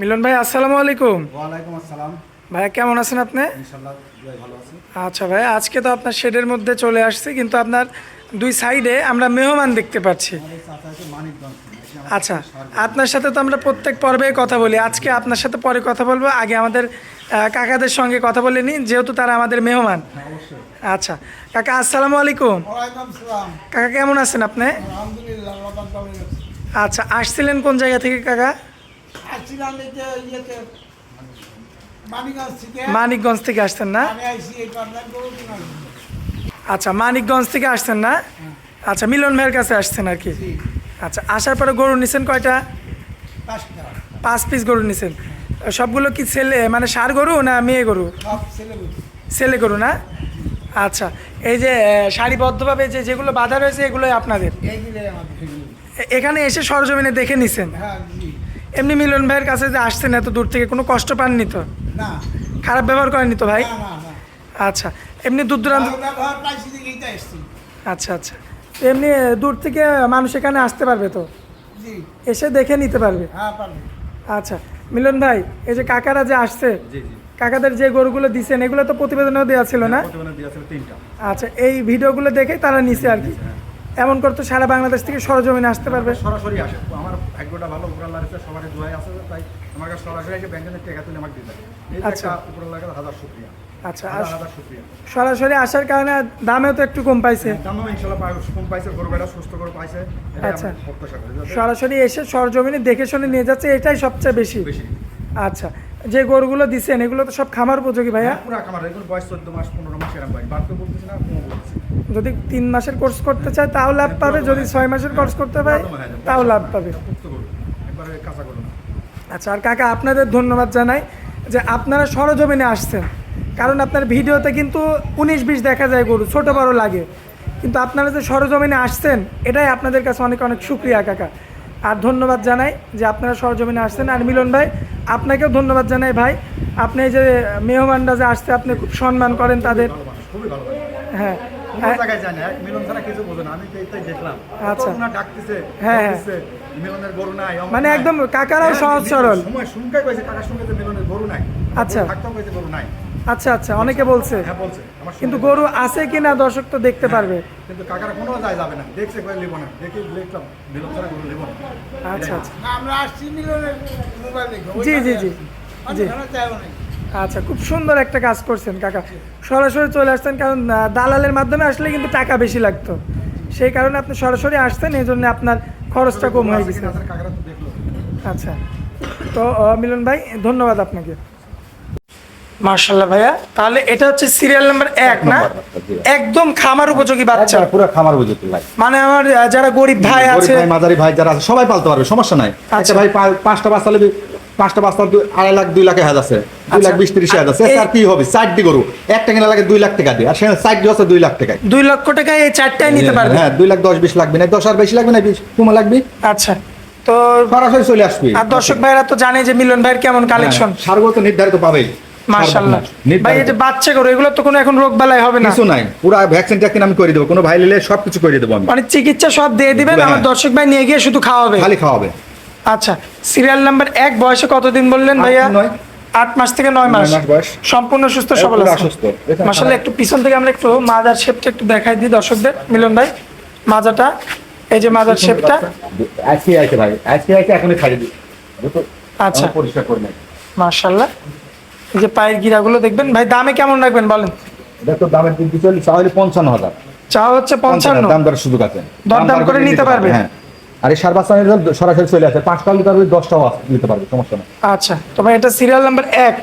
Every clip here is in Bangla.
মিলন ভাই আসসালামু আলাইকুম। ওয়ালাইকুম আসসালাম। ভাইয়া কেমন আছেন আপনি? আচ্ছা ভাই আজকে তো আপনার শেডের মধ্যে চলে আসছে কিন্তু আপনার দুই সাইডে আমরা মেহমান দেখতে পাচ্ছি। আচ্ছা আপনার সাথে তো আমরা প্রত্যেক পর্বে কথা বলি। আজকে আপনার সাথে পরে কথা বলব। আগে আমাদের কাকাদের সঙ্গে কথা বলে নিই যেহেতু তারা আমাদের মেহমান। হ্যাঁ, আচ্ছা কাকা আসসালামু আলাইকুম। কাকা কেমন আছেন আপনি? আলহামদুলিল্লাহ রবান ভালো আছি। আচ্ছা আসছিলেন কোন জায়গা থেকে কাকা? আসছিলাম যে ইয়েতে মানিকগঞ্জ থেকে মানিকগঞ্জ থেকে আসছেন না? আচ্ছা মানিকগঞ্জ থেকে আসছেন না? আচ্ছা মিলন ভাইয়ের কাছে আসছেন আর কি। আচ্ছা আসার পরে গরু নিছেন কয়টা? পাঁচ পিস গরু নিছেন। সবগুলো কি ছেলে মানে সার গরু না মেয়ে গরু? ছেলে গরু। না? আচ্ছা এই যে সারিবদ্ধভাবে যে যেগুলো বাধা রয়েছে এগুলোই আপনাদের? এখানে এসে সরজমিনে দেখে নিছেন? হ্যাঁ এমনি মিলন ভাইয়ের কাছে যে আসছেন এত দূর থেকে কোনো কষ্ট পাননি তো? না। খারাপ ব্যবহার করেনি তো ভাই? না না না। আচ্ছা এমনি দূর দূরান্ত আচ্ছা আচ্ছা। এমনি দূর থেকে মানুষ এখানে আসতে পারবে তো? এসে দেখে নিতে পারবে? হ্যাঁ আচ্ছা মিলন ভাই এই যে কাকারা যে আসছে জি জি। কাকাদের যে গরুগুলো দিছেন এগুলো তো প্রতিবেদনেও দেওয়া ছিল না? তিনটা। আচ্ছা এই ভিডিওগুলো দেখে তারা নিছে আর কি। এমন করতে সারা বাংলাদেশ থেকে সরজমিনে আসতে পারবে। সরাসরি আসে। আমার ভাগ্যটা ভালো উপর আল্লাহ আছে সবারই দোয়াই আছে তাই আমার কাছে সরাসরি এসে ব্যাংকের টাকা তুলে আমাকে দিতে আচ্ছা। একটা কাছে হাজার শুক্রিয়া। আচ্ছা হাজার হাজার সরাসরি আসার কারণে দামেও তো একটু কম পাইছে। পাই কম পাইছে সুস্থ করে পাইছে। আচ্ছা। সরাসরি এসে সরজমিনে দেখে শুনে নিয়ে যাচ্ছে এটাই সবচেয়ে বেশি। আচ্ছা যে গরুগুলো দিচ্ছেন এগুলো তো সব খামার উপযোগী ভাইয়া? পুরো খামার এগুলো বয়স চোদ্দ মাস পনেরো মাস এরকম বাড়তে বলতেছি না কমও বলতেছি। যদি তিন মাসের কোর্স করতে চায় তাও লাভ পাবে। যদি ছয় মাসের কোর্স করতে পারে তাও লাভ পাবে। আচ্ছা আর কাকা আপনাদের ধন্যবাদ জানাই যে আপনারা সরজমিনে আসছেন। কারণ আপনার ভিডিওতে কিন্তু উনিশ বিশ দেখা যায় গরু ছোটো বড় লাগে। কিন্তু আপনারা যে সরজমিনে আসছেন এটাই আপনাদের কাছে অনেক অনেক সুক্রিয়া কাকা। আর ধন্যবাদ জানাই যে আপনারা সরজমিনে আসছেন। আর মিলন ভাই আপনাকেও ধন্যবাদ জানাই ভাই। আপনি যে মেহমানরা যে আসছে আপনি খুব সম্মান করেন তাদের। হ্যাঁ কোনো জায়গায় যায় না এক মিলন ছাড়া কিছু বোঝে না। আমি তো এইটাই দেখলাম। আচ্ছা। না ডাকতেছে হ্যাঁ, হ্যাঁ। মিলনের গরু নাই মানে একদম কাকারাও হ্যাঁ, সহজ সরল। সময় শুনকাই কইছে কাকার সঙ্গে যে মিলনের গরু নাই। আচ্ছা। থাকতেও কইছে গরু নাই। আচ্ছা আচ্ছা অনেকে বলছে। হ্যাঁ বলছে। কিন্তু গরু আছে কিনা দর্শক তো দেখতে পারবে। কিন্তু কাকারা কোনো যায় যাবে না। দেখছে কয়ে লিব না। দেখি দেখলাম। মিলন ছাড়া গরু লিব না। আচ্ছা আচ্ছা। আমরা আসছি মিলনের মোবাইল দেখে। জি, জি, জি। জি। আচ্ছা খুব সুন্দর একটা কাজ করছেন কাকা। সরাসরি চলে আসতেন কারণ দালালের মাধ্যমে আসলে কিন্তু টাকা বেশি লাগতো। সেই কারণে আপনি সরাসরি আসতেন এই জন্য আপনার খরচটা কম হয়ে গেছে। আচ্ছা তো মিলন ভাই ধন্যবাদ আপনাকে। মার্শাল্লাহ ভাইয়া তাহলে এটা হচ্ছে সিরিয়াল নাম্বার এক না? একদম খামার উপযোগী বাচ্চা। পুরো খামার ভাই। মানে আমার যারা গরিব ভাই আছে ভাই মাঝারি ভাই যারা আছে সবাই পালতে পারবে সমস্যা নাই। আচ্ছা। ভাই পাঁচটা বাচ্চা নেবে পাঁচটা দুই- আড়াই লাখ দুই লাখে হাজার আছে। দুই লাখ আচ্ছা। বিশ তিরিশ হাজার আছে। আর কি হবে? চারটি গরু একটা কিনা লাগে দুই লাখ টাকা দিয়ে। আর সেখানে চারটি আছে দুই লাখ টাকায়। দুই লক্ষ টাকায় এই চারটায় নিতে পারবে? হ্যাঁ দুই লাখ দশ বিশ লাগবে না। দশ আর বেশি লাগবে না বিশ? তোমার লাগবে? আচ্ছা। তো সরাসরি চলে আসবে। আর দর্শক ভাইরা তো জানে যে মিলন ভাইয়ের কেমন কালেকশন হ্যাঁ, সারগুলো তো নির্ধারিত পাবেই। মার্শাল্লাহ ভাই এই যে বাচ্চা গরু এগুলো তো কোনো এখন রোগ বালাই হবে না। কিছু নাই। পুরো ভ্যাকসিন ট্যাকসিন আমি করে দেবো। কোনো ভাই নিলে সব করে দেবো আমি। মানে চিকিৎসা সব দিয়ে দিবেন হ্যাঁ। আমার দর্শক ভাই নিয়ে গিয়ে শুধু খাওয়াবে? খালি খাওয়াবে। আচ্ছা। সিরিয়াল নাম্বার এক বয়সে কতদিন বললেন ভাইয়া? আট মাস থেকে নয় মাস। বয়স। সম্পূর্ণ সুস্থ সবল আছে মাসাল্লাহ একটু পিছন থেকে আমরা একটু মাজার শেপটা একটু দেখাই দিই দর্শকদের। মিলন ভাই মাজাটা এই যে মাজার শেপটা আজকে আইছে ভাই আজকে আইছে এখনই খাইয়ে দিই। আচ্ছা। পরিষ্কার করে নেই। মার্শাল্লাহ এই যে পায়ের গিরাগুলো দেখবেন। ভাই দামে কেমন রাখবেন বলেন? দেখো দামের দিন চল্লিশ তাহলে পঞ্চান্ন হাজার। চা হচ্ছে পঞ্চান্ন দাম দর সুযোগ আছে। দরদাম দাম দর করে নিতে পারবে? হ্যাঁ। আর এই সার বাচ্চা সরাসরি চলে আসে। পাঁচটা নিতে পারবে দশটাও নিতে পারবে সমস্যা নেই। আচ্ছা তবে এটা সিরিয়াল নাম্বার এক।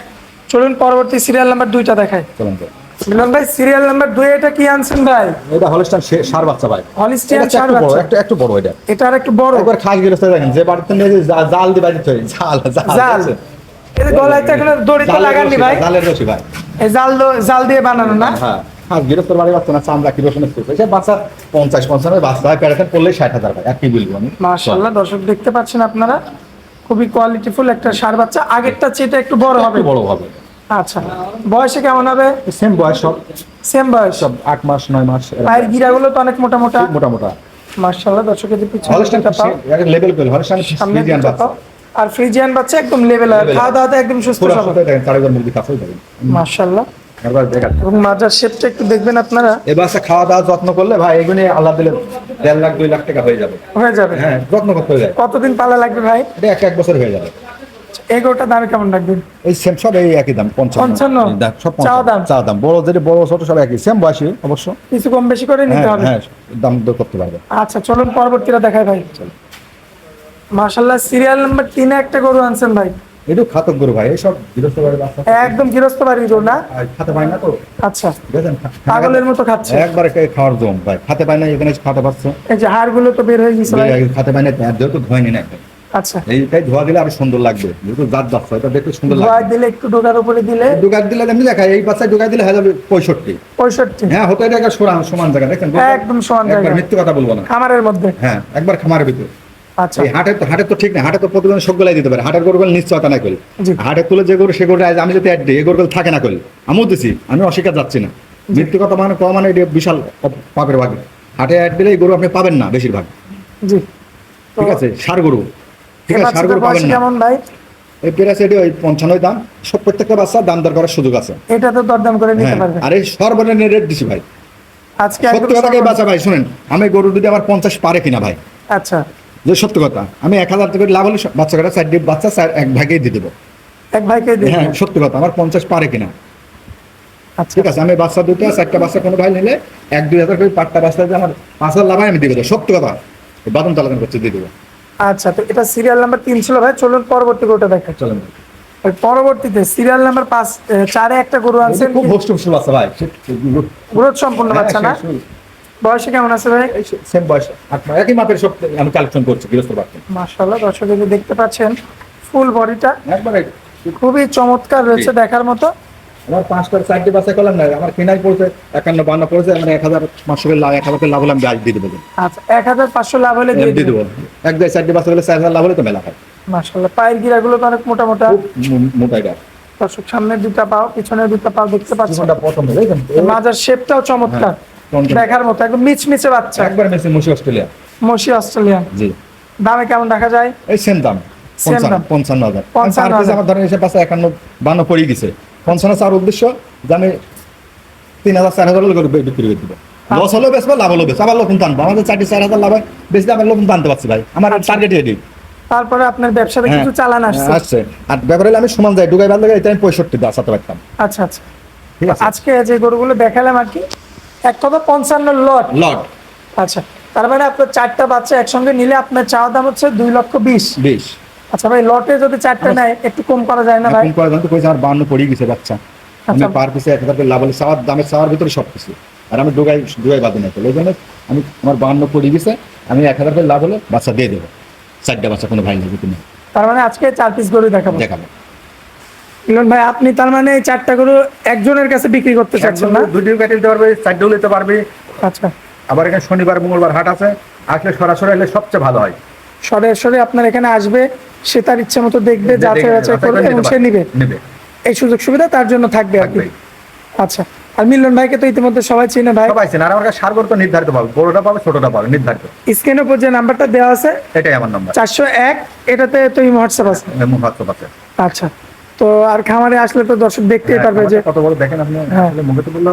চলুন পরবর্তী সিরিয়াল নাম্বার দুইটা দেখাই। চলুন মিলন ভাই সিরিয়াল নাম্বার দুই এটা কি আনছেন ভাই? এটা হলস্টান সার বাচ্চা ভাই। হলিস্টিয়ান সার বড় বাচ্চা। একটু একটু বড় এটা। এটা আর একটু বড়। একবার খাস দেখেন যে বাড়িতে নিয়ে জাল দিয়ে বাড়িতে চলে জাল জাল এটা গলায় তো এখনও দড়ি তো লাগাননি ভাই জালের রশি ভাই। এই জাল জাল দিয়ে বানানো না? হ্যাঁ। হ্যাঁ গৃহস্থর বাড়ি বাচ্চা না চামড়া কি স্তূপ। সে বাচ্চা পঞ্চাশ পঞ্চান্ন বাচ্চা প্যারাথন করলে ষাট হাজার ভাই আর কি বলব আমি। মাশাআল্লাহ দর্শক দেখতে পাচ্ছেন আপনারা খুবই কোয়ালিটিফুল একটা সার বাচ্চা। আগেরটা চেয়ে একটু বড় হবে। বড় হবে। আচ্ছা বয়সে কেমন হবে? সেম বয়স সব। সেম বয়স? সব আট মাস নয় মাস। পায়ের গিরাগুলো তো অনেক মোটা মোটা মোটা মোটা মাশাআল্লাহ দর্শকের পিছনে হলস্টাইন দুটো পাও, লেভেল পেল হলস্টাইন সামনে ফ্রিজিয়ান বাচ্চা। আর ফ্রিজিয়ান বাচ্চা একদম লেভেল Level. খাওয়া দাওয়াতে একদম সুস্থ সবল। সাথে এবং মাজার শেপটা একটু দেখবেন আপনারা। এ খাওয়া দাওয়া যত্ন করলে ভাই এগুলি আল্লাহ দিলে দেড় লাখ দুই লাখ টাকা হয়ে যাবে। হয়ে যাবে। হ্যাঁ যত্ন করতে হয়ে যায় কতদিন পালা লাগবে ভাই? এটা এক এক বছর হয়ে যাবে। দাম কেমন রাখবেন? এই সেম সব এই একই দাম পঞ্চান্ন। সব দাম? চা দাম। বড় যেটা বড় ছোট সব একই সেম বয়সী অবশ্য। কিছু কম বেশি করে নিতে হ্যাঁ হবে। হ্যাঁ দাম দর করতে পারবে। আচ্ছা চলুন পরবর্তীটা দেখাই ভাই। মাশাল্লাহ সিরিয়াল নাম্বার তিনে একটা গরু আনছেন ভাই। খাতক গরু ভাই গৃহস্থ বাড়ির বাচ্চা একদম গৃহস্থ বাড়ির গরু না? খেতে পায় না তো? আচ্ছা। দেখেন পাগলের মতো খাচ্ছে। একবার খাওয়ার জম ভাই খেতে পায় না এখানে খেতে পারছে। এই যে হাড়গুলো তো বের হয়ে গেছে ভাই। খেতে পায় না আর যেহেতু ধোয়নি না আচ্ছা। এইটাই ধোয়া দিলে আরও সুন্দর লাগবে যেহেতু জাত বাচ্চা এটা দেখতে সুন্দর ধোয়া দিলে একটু ডোকার উপরে দিলে? ডুগার দিলে এমনি দেখায় এই বাচ্চায় ডুগার দিলে হয়ে যাবে পঁয়ষট্টি। পঁয়ষট্টি। হ্যাঁ হতে এটা একটা সমান জায়গা দেখেন একদম সমান জায়গা। মৃত্যু কথা বলব না। খামারের মধ্যে। হ্যাঁ একবার খামারের ভিতরে। আচ্ছা। এই তো হাটের তো ঠিক না হাটে তো প্রতিদিন সবগুলাই দিতে পারে। হাটের গরুগুলো নিশ্চয়তা না করি। হাটে তুলে যে গরু সে গরু আমি যদি অ্যাড দিই এই গরুগুলো থাকে না করি। আমিও দিছি। আমি অস্বীকার যাচ্ছি না। কথা মানে কম মানে এটা বিশাল পাপের ভাগে হাটে অ্যাড দিলে এই গরু আপনি পাবেন না বেশিরভাগ। জি। ঠিক আছে? সার গরু। ঠিক আছে? সার গরু পাবেন না। ভাই? এই পেরাসে ওই পঞ্চান্ন দাম। সব প্রত্যেকটা বাচ্চার দাম দর করার সুযোগ আছে। এটা তো দরদাম করে নিতে হ্যাঁ। পারবে। আর সর্বনিম্ন রেট দিছি ভাই। আজকে সত্য কথাকে বাঁচা ভাই শুনেন। আমি গরু যদি আমার পঞ্চাশ পারে কিনা ভাই। আচ্ছা। যে সত্য কথা আমি এক হাজার টাকা লাভ হলে বাচ্চা কাটা চারটি বাচ্চা চার- এক ভাগেই দিয়ে দেবো। এক ভাইকে হ্যাঁ সত্যি কথা আমার পঞ্চাশ পারে কিনা। আচ্ছা। ঠিক আছে আমি বাচ্চা দুটো চারটা বাচ্চা কোনো ভাই নিলে এক দুই হাজার করে পাঁচটা বাচ্চা দিয়ে আমার পাঁচ হাজার লাভ আমি দিয়ে দেবো। সত্যি কথা বাদন তালাদান করছে দিয়ে দেবো। আচ্ছা তো এটা সিরিয়াল নাম্বার তিন ছিল ভাই চলুন পরবর্তী গরুটা দেখা চলেন। পরবর্তীতে সিরিয়াল নাম্বার পাঁচ চারে একটা গরু আনছেন খুব হোস্ট হোস্ট বাচ্চা ভাই গ্রোথ সম্পূর্ণ বাচ্চা না? বয়সে কেমন আছে ভাই? সেম বয়স আট একই মাপের সব আমি কালেকশন করছি গৃহস্থ বাচ্চা মাশাআল্লাহ দর্শক যদি দেখতে পাচ্ছেন ফুল বডিটা একবারে খুবই চমৎকার রয়েছে দেখার মতো। আমার পাঁচটার চারটি বাচ্চা করলাম না আমার কেনাই পড়ছে একান্ন বান্ন পড়েছে আমার এক হাজার পাঁচশো লাভ এক হাজার লাভ হলে আমি দিয়ে দেবো আচ্ছা এক হাজার পাঁচশো লাভ হলে দিয়ে দিয়ে দেবো। এক দেড় চারটি বাচ্চা হলে চার হাজার লাভ হলে তো মেলা হয়। মাশাআল্লাহ পায়ের গিরাগুলো তো অনেক মোটা মোটা দর্শক সামনের দুটা পাও পিছনের দুটা পাও দেখতে পাচ্ছেন। মাজার শেপটাও চমৎকার। হ্যাঁ, দেখার মতো একদম মিচমিচে বাচ্চা। একবার মেসি মুশি অস্ট্রেলিয়া। মসি অস্ট্রেলিয়ান জি। দামে কেমন দেখা যায়? এই সেম দাম পঞ্চান্ন দাম। হাজার। পঞ্চান্ন হাজার। আমার ধরেন এসে পাশে একান্ন বান্ন পড়ে গেছে পঞ্চান্ন চার উদ্দেশ্য আমি তিন হাজার চার হাজার করে বিক্রি করে দিব। আচ্ছা। লস হলেও বেসবো লাভ হলেও বেশ আবার নতুন টানবো। আমাদের চারটি চার হাজার লাভ হয় বেশি আবার নতুন টানতে পারছি ভাই। আমার টার্গেট এটি তারপরে আপনার ব্যবসাতে হ্যাঁ, কিছু চালান আসছে। আসছে। আর ব্যাপারে হলে আমি সমান যাই। ডুগাই বাদ লাগে এটা আমি পঁয়ষট্টি দা সাথে পারতাম আচ্ছা আচ্ছা। আজকে যে গরুগুলো দেখালাম আর কি এক কথা পঞ্চান্ন লট। লট। আচ্ছা তার মানে আপনার চারটা বাচ্চা একসঙ্গে নিলে আপনার চাওয়া দাম হচ্ছে দুই লক্ষ বিশ। বিশ। আচ্ছা ভাই লটে যদি চারটা নেয় একটু কম করা যায় না ভাই? এখন করে জানতে কইছে আমার বান্ন পড়ে গেছে বাচ্চা। আমি আচ্ছা। পার পিসে এক হাজার করে লাভ হলে চাওয়ার দামের চাওয়ার ভিতরে সব কিছু আর আমি ডুগাই ডুগাই বাদে না ওই জন্য আমি আমার বান্ন পড়ে গেছে আমি এক হাজার করে লাভ হলে বাচ্চা দিয়ে দেবো। চারটা বাচ্চা কোনো ভাই নেবে তুমি তার মানে আজকে চার পিস গরু দেখাবো। দেখাবো। মিলন ভাই আপনি তার মানে চারটা গরু একজনের কাছে বিক্রি করতে চাচ্ছেন না? দুটিও কেটে দিতে পারবে চারটেও নিতে পারবে। আচ্ছা। আবার এখানে শনিবার মঙ্গলবার হাট আছে আসলে সরাসরি এলে সবচেয়ে ভালো হয়। সরাসরি আপনার এখানে আসবে সে তার ইচ্ছে মতো দেখবে যাচাই বাছাই করবে এবং সে নিবে। এই সুযোগ সুবিধা তার জন্য থাকবে আর কি। আচ্ছা। আর মিলন ভাইকে তো ইতিমধ্যে সবাই চিনে ভাই। সবাই চেনে আর আমার কাছে সার তো নির্ধারিত পাবে বড়টা পাবে ছোটটা পাবে নির্ধারিত। স্ক্রিনের উপর যে নাম্বারটা দেওয়া আছে এটাই আমার নাম্বার। চারশো এক এটাতে তো হোয়াটসঅ্যাপ আছে। মুখাত্ম আছে। আচ্ছা। তো আর খামারে আসলে তো দর্শক দেখতেই পারবে যে কত বড় দেখেন আপনি হ্যাঁ।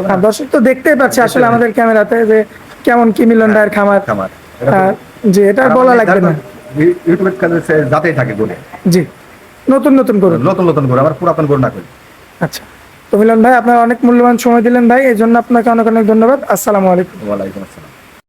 না। দর্শক তো দেখতেই পাচ্ছে আসলে আমাদের ক্যামেরাতে যে কেমন কি মিলন ভাইয়ের খামার। খামার। যে এটা বলা লাগবে না। ইউটিউবের কাছে যাতেই থাকে গরু জি নতুন নতুন করুন নতুন নতুন গরু আবার পুরাতন গরু না করি। আচ্ছা তো মিলন ভাই আপনার অনেক মূল্যবান সময় দিলেন ভাই এই জন্য আপনাকে অনেক অনেক ধন্যবাদ। আসসালামু আলাইকুম। ওয়ালাইকুম আসসালাম।